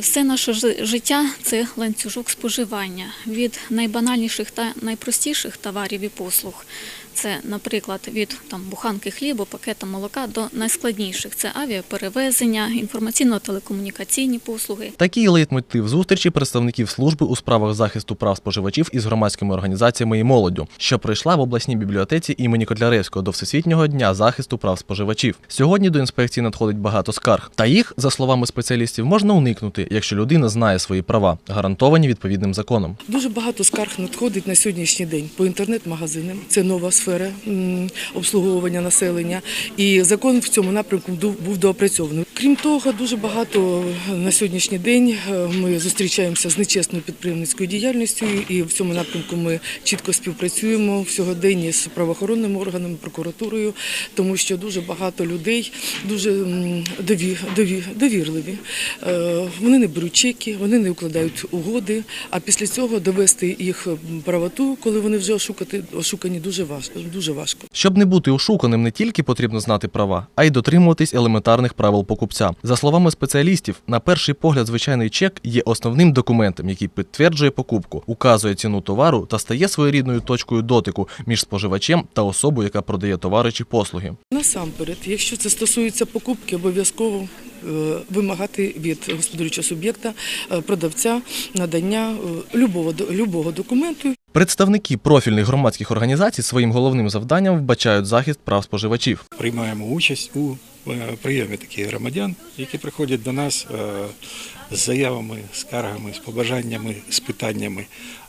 Все наше життя це ланцюжок споживання від найбанальніших та найпростіших товарів і послуг. Це, наприклад, від там буханки хлібу, пакета молока до найскладніших це авіаперевезення, інформаційно-телекомунікаційні послуги. Такий лейтмотив зустрічі представників служби у справах захисту прав споживачів із громадськими організаціями і молоддю, що прийшла в обласній бібліотеці імені Котляревського до Всесвітнього дня захисту прав споживачів. Сьогодні до інспекції надходить багато скарг. Та їх, за словами спеціалістів, можна уникнути, якщо людина знає свої права, гарантовані відповідним законом. Дуже багато скарг надходить на сьогоднішній день по інтернет-магазинам. Це нова сфера обслуговування населення. І закон в цьому напрямку був доопрацьований. Крім того, дуже багато на сьогоднішній день е, ми зустрічаємося з нечесною підприємницькою діяльністю, і в цьому напрямку ми чітко співпрацюємо в сьогоденні з правоохоронними органами, прокуратурою, тому що дуже багато людей дуже довірливі. Е, Вони не беруть чеки, вони не укладають угоди. А після цього довести їх правоту, коли вони вже ошукати, ошукані, дуже важко. Дуже важко. Щоб не бути ошуканим, не тільки потрібно знати права, а й дотримуватись елементарних правил покупця. За словами спеціалістів, на перший погляд, звичайний чек є основним документом, який підтверджує покупку, указує ціну товару та стає своєрідною точкою дотику між споживачем та особою, яка продає товари чи послуги. Насамперед, якщо це стосується покупки, обов'язково вимагати від господарюючого суб'єкта, е, продавця надання е, любого, до- любого документу, Представники профільних громадських організацій своїм головним завданням вбачають захист прав споживачів. приймаємо участь у е, прийомі таких громадян, які приходять до нас е, з заявами, скаргами, з побажаннями, з питаннями,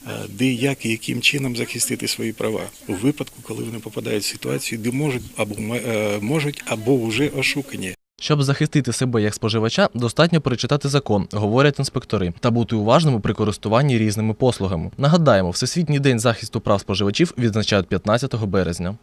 е, де як і яким чином захистити свої права у випадку, коли вони попадають в ситуацію, де можуть або е, можуть або вже ошукані. Щоб захистити себе як споживача, достатньо перечитати закон, говорять інспектори, та бути уважними при користуванні різними послугами. Нагадаємо, Всесвітній день захисту прав споживачів відзначають 15 березня.